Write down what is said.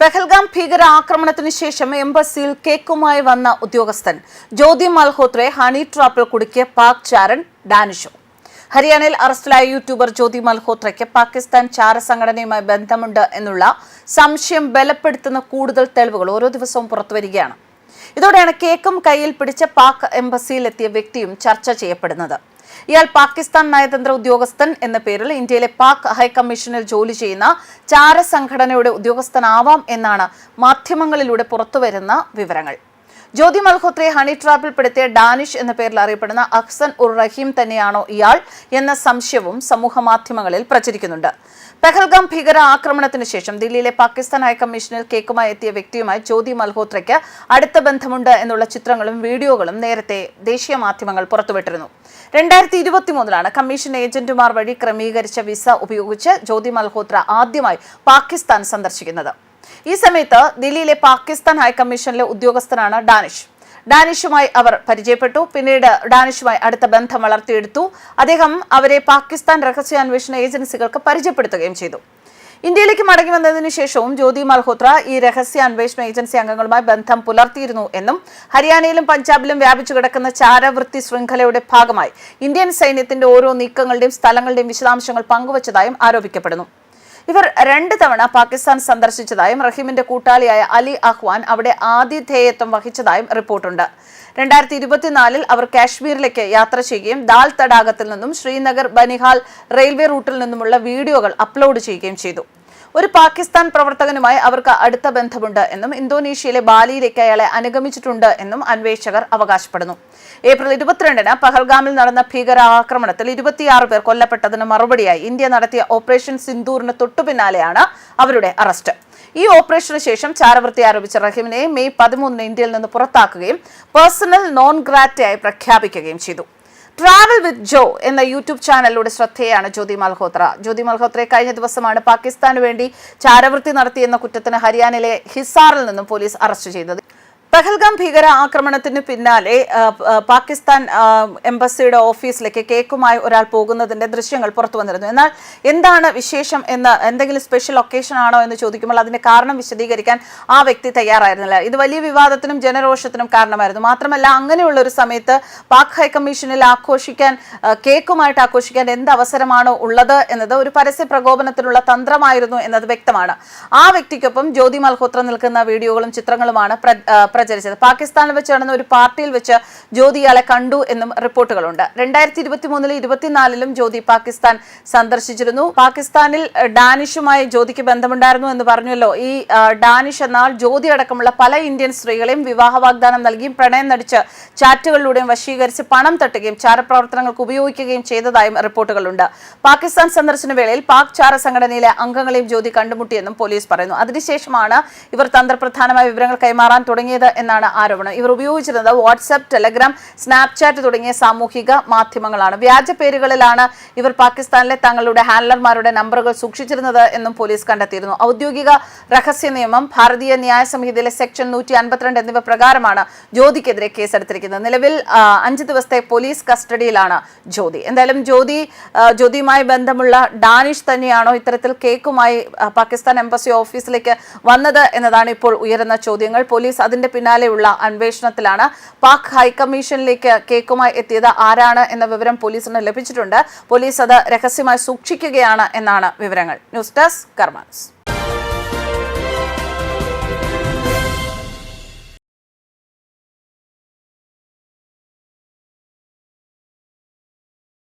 പെഹൽഗാം ഭീകര ആക്രമണത്തിന് ശേഷം എംബസിയിൽ കേക്കുമായി വന്ന ഉദ്യോഗസ്ഥൻ ജ്യോതി മൽഹോത്രയെ ഹണി ട്രാപ്പിൽ കുടുക്കിയ പാക് ചാരൻ ഡാനിഷു. ഹരിയാനയിൽ അറസ്റ്റിലായ യൂട്യൂബർ ജ്യോതി മൽഹോത്രയ്ക്ക് പാകിസ്ഥാൻ ചാരസംഘടനയുമായി ബന്ധമുണ്ട് എന്നുള്ള സംശയം ബലപ്പെടുത്തുന്ന കൂടുതൽ തെളിവുകൾ ഓരോ ദിവസവും പുറത്തുവരികയാണ് ഇതോടെയാണ് കേക്കും കയ്യിൽ പിടിച്ച പാക് എംബസിയിലെത്തിയ വ്യക്തിയും ചർച്ച ചെയ്യപ്പെടുന്നത്. ഇയാൾ പാകിസ്ഥാൻ നയതന്ത്ര ഉദ്യോഗസ്ഥൻ എന്ന പേരിൽ ഇന്ത്യയിലെ പാക് ഹൈക്കമ്മീഷനിൽ ജോലി ചെയ്യുന്ന ചാര ചാരസംഘടനയുടെ ഉദ്യോഗസ്ഥനാവാം എന്നാണ് മാധ്യമങ്ങളിലൂടെ പുറത്തുവരുന്ന വിവരങ്ങൾ. ജ്യോതി മൽഹോത്രയെ ഹണി ട്രാപ്പിൽപ്പെടുത്തിയ ഡാനിഷ് എന്ന പേരിൽ അറിയപ്പെടുന്ന അഹ്സൻ ഉർ റഹീം തന്നെയാണോ ഇയാൾ എന്ന സംശയവും സമൂഹ മാധ്യമങ്ങളിൽ പ്രചരിക്കുന്നുണ്ട്. പെഹൽഗാം ഭീകര ആക്രമണത്തിന് ശേഷം ദില്ലിയിലെ പാകിസ്ഥാൻ ഹൈക്കമ്മീഷനിൽ കേക്കുമായി എത്തിയ വ്യക്തിയുമായി ജ്യോതി മൽഹോത്രയ്ക്ക് അടുത്ത ബന്ധമുണ്ട് എന്നുള്ള ചിത്രങ്ങളും വീഡിയോകളും നേരത്തെ ദേശീയ മാധ്യമങ്ങൾ പുറത്തുവിട്ടിരുന്നു. രണ്ടായിരത്തി ഇരുപത്തി മൂന്നിലാണ് കമ്മീഷൻ ഏജന്റുമാർ വഴി ക്രമീകരിച്ച വിസ ഉപയോഗിച്ച് ജ്യോതി മൽഹോത്ര ആദ്യമായി പാകിസ്ഥാൻ സന്ദർശിക്കുന്നത്. ഈ സമയത്ത് ദില്ലിയിലെ പാകിസ്ഥാൻ ഹൈക്കമ്മീഷനിലെ ഉദ്യോഗസ്ഥനാണ് ഡാനിഷ്. ഡാനിഷുമായി അവർ പരിചയപ്പെട്ടു. പിന്നീട് ഡാനിഷുമായി അടുത്ത ബന്ധം വളർത്തിയെടുത്തു. അദ്ദേഹം അവരെ പാകിസ്ഥാൻ രഹസ്യാന്വേഷണ ഏജൻസികൾക്ക് പരിചയപ്പെടുത്തുകയും ചെയ്തു. ഇന്ത്യയിലേക്ക് മടങ്ങി വന്നതിനു ശേഷവും ജ്യോതി മൽഹോത്ര ഈ രഹസ്യാന്വേഷണ ഏജൻസി അംഗങ്ങളുമായി ബന്ധം പുലർത്തിയിരുന്നു എന്നും ഹരിയാനയിലും പഞ്ചാബിലും വ്യാപിച്ചു കിടക്കുന്ന ചാരവൃത്തി ശൃംഖലയുടെ ഭാഗമായി ഇന്ത്യൻ സൈന്യത്തിന്റെ ഓരോ നീക്കങ്ങളുടെയും സ്ഥലങ്ങളുടെയും വിശദാംശങ്ങൾ പങ്കുവച്ചതായും ആരോപിക്കപ്പെടുന്നു. ഇവർ രണ്ട് തവണ പാകിസ്ഥാൻ സന്ദർശിച്ചതായും റഹീമിന്റെ കൂട്ടാളിയായ അലി അഹ്വാൻ അവിടെ ആതിഥേയത്വം വഹിച്ചതായും റിപ്പോർട്ടുണ്ട്. രണ്ടായിരത്തി ഇരുപത്തിനാലിൽ അവർ കാശ്മീരിലേക്ക് യാത്ര ചെയ്യുകയും ദാൽ തടാകത്തിൽ നിന്നും ശ്രീനഗർ ബനിഹാൽ റെയിൽവേ റൂട്ടിൽ നിന്നുമുള്ള വീഡിയോകൾ അപ്ലോഡ് ചെയ്യുകയും ചെയ്തു. ഒരു പാകിസ്ഥാൻ പ്രവർത്തകനുമായി അവർക്ക് അടുത്ത ബന്ധമുണ്ട് എന്നും ഇന്തോനേഷ്യയിലെ ബാലിയിലേക്ക് അയാളെ അനുഗമിച്ചിട്ടുണ്ട് എന്നും അന്വേഷകർ അവകാശപ്പെടുന്നു. ഏപ്രിൽ ഇരുപത്തിരണ്ടിന് പഹൽഗാമിൽ നടന്ന ഭീകരാക്രമണത്തിൽ ഇരുപത്തിയാറ് പേർ കൊല്ലപ്പെട്ടതിന് മറുപടിയായി ഇന്ത്യ നടത്തിയ ഓപ്പറേഷൻ സിന്ദൂറിന് തൊട്ടുപിന്നാലെയാണ് അവരുടെ അറസ്റ്റ്. ഈ ഓപ്പറേഷന് ശേഷം ചാരവൃത്തി ആരോപിച്ച റഹീമിനെ മെയ് പതിമൂന്നിന് ഇന്ത്യയിൽ നിന്ന് പുറത്താക്കുകയും പേഴ്സണൽ നോൺ ഗ്രാറ്റയായി പ്രഖ്യാപിക്കുകയും ചെയ്തു. ട്രാവൽ വിത്ത് ജോ എന്ന യൂട്യൂബ് ചാനലിലൂടെ ശ്രദ്ധേയാണ് ജ്യോതി മൽഹോത്ര. ജ്യോതി മൽഹോത്രയെ കഴിഞ്ഞ ദിവസമാണ് പാകിസ്ഥാന് വേണ്ടി ചാരവൃത്തി നടത്തിയെന്ന കുറ്റത്തിന് ഹരിയാനയിലെ ഹിസാറിൽ നിന്നും പോലീസ് അറസ്റ്റ് ചെയ്തത്. പഹൽഗാം ഭീകര ആക്രമണത്തിന് പിന്നാലെ പാകിസ്ഥാൻ എംബസിയുടെ ഓഫീസിലേക്ക് കേക്കുമായി ഒരാൾ പോകുന്നതിന്റെ ദൃശ്യങ്ങൾ പുറത്തു വന്നിരുന്നു. എന്നാൽ എന്താണ് വിശേഷം എന്ന് എന്തെങ്കിലും സ്പെഷ്യൽ ഒക്കേഷൻ ആണോ എന്ന് ചോദിക്കുമ്പോൾ അതിന്റെ കാരണം വിശദീകരിക്കാൻ ആ വ്യക്തി തയ്യാറായിരുന്നില്ല. ഇത് വലിയ വിവാദത്തിനും ജനരോഷത്തിനും കാരണമായിരുന്നു. മാത്രമല്ല അങ്ങനെയുള്ള ഒരു സമയത്ത് പാക് ഹൈക്കമ്മീഷനിൽ ആഘോഷിക്കാൻ കേക്കുമായിട്ട് ആഘോഷിക്കാൻ എന്ത് അവസരമാണോ ഉള്ളത് എന്നത് ഒരു പരസ്യ പ്രകോപനത്തിനുള്ള തന്ത്രമായിരുന്നു എന്നത് വ്യക്തമാണ്. ആ വ്യക്തിക്കൊപ്പം ജ്യോതി മൽഹോത്ര നിൽക്കുന്ന വീഡിയോകളും ചിത്രങ്ങളുമാണ് പ്രചരിച്ചത്. പാകിസ്ഥാനിൽ വെച്ച് നടന്ന ഒരു പാർട്ടിയിൽ വെച്ച് ജ്യോതി ഇയാളെ കണ്ടു എന്നും റിപ്പോർട്ടുകളുണ്ട്. രണ്ടായിരത്തി ഇരുപത്തി മൂന്നിലും ഇരുപത്തിനാലിലും ജ്യോതി പാകിസ്ഥാൻ സന്ദർശിച്ചിരുന്നു. പാകിസ്ഥാനിൽ ഡാനിഷുമായി ജ്യോതിക്ക് ബന്ധമുണ്ടായിരുന്നു എന്ന് പറഞ്ഞല്ലോ ഈ ഡാനിഷ് എന്നാൽ ജ്യോതി അടക്കമുള്ള പല ഇന്ത്യൻ സ്ത്രീകളെയും വിവാഹ വാഗ്ദാനം നൽകിയും പ്രണയം നടിച്ച് ചാറ്റുകളിലൂടെയും വശീകരിച്ച് പണം തട്ടുകയും ചാരപ്രവർത്തനങ്ങൾക്ക് ഉപയോഗിക്കുകയും ചെയ്തതായും റിപ്പോർട്ടുകളുണ്ട്. പാകിസ്ഥാൻ സന്ദർശന വേളയിൽ പാക് ചാര സംഘടനയിലെ അംഗങ്ങളെയും ജ്യോതി കണ്ടുമുട്ടിയെന്നും പോലീസ് പറയുന്നു. അതിനുശേഷമാണ് ഇവർ തന്ത്രപ്രധാനമായ വിവരങ്ങൾ കൈമാറാൻ തുടങ്ങിയത് എന്നാണ് ആരോപണം. ഇവർ ഉപയോഗിച്ചിരുന്നത് വാട്സ്ആപ്പ് ടെലഗ്രാം സ്നാപ്ചാറ്റ് തുടങ്ങിയ സാമൂഹിക മാധ്യമങ്ങളാണ്. വ്യാജ പേരുകളിലാണ് ഇവർ പാകിസ്ഥാനിലെ തങ്ങളുടെ ഹാൻഡലർമാരുടെ നമ്പറുകൾ സൂക്ഷിച്ചിരുന്നത് എന്നും പോലീസ് കണ്ടെത്തിയിരുന്നു. ഔദ്യോഗിക രഹസ്യ നിയമം ഭാരതീയ ന്യായ സംഹിതയിലെ സെക്ഷൻ നൂറ്റി അൻപത്തിരണ്ട് എന്നിവ പ്രകാരമാണ് ജ്യോതിക്കെതിരെ കേസെടുത്തിരിക്കുന്നത്. നിലവിൽ അഞ്ച് ദിവസത്തെ പോലീസ് കസ്റ്റഡിയിലാണ് ജ്യോതി. എന്തായാലും ജ്യോതി ജ്യോതിയുമായി ബന്ധമുള്ള ഡാനിഷ് തന്നെയാണോ ഇത്തരത്തിൽ കേക്കുമായി പാകിസ്ഥാൻ എംബസി ഓഫീസിലേക്ക് വന്നത് എന്നതാണ് ഇപ്പോൾ ഉയരുന്ന ചോദ്യങ്ങൾ. പോലീസ് അതിന്റെ പിന്നാലെയുള്ള അന്വേഷണത്തിലാണ് പാക് ഹൈക്കമ്മീഷനിലേക്ക് കേക്കുമായി എത്തിയത് ആരാണ് എന്ന വിവരം പോലീസിന് ലഭിച്ചിട്ടുണ്ട്. പോലീസ് അത് രഹസ്യമായി സൂക്ഷിക്കുകയാണ് എന്നാണ് വിവരങ്ങൾ. News desk കർമാൻസ്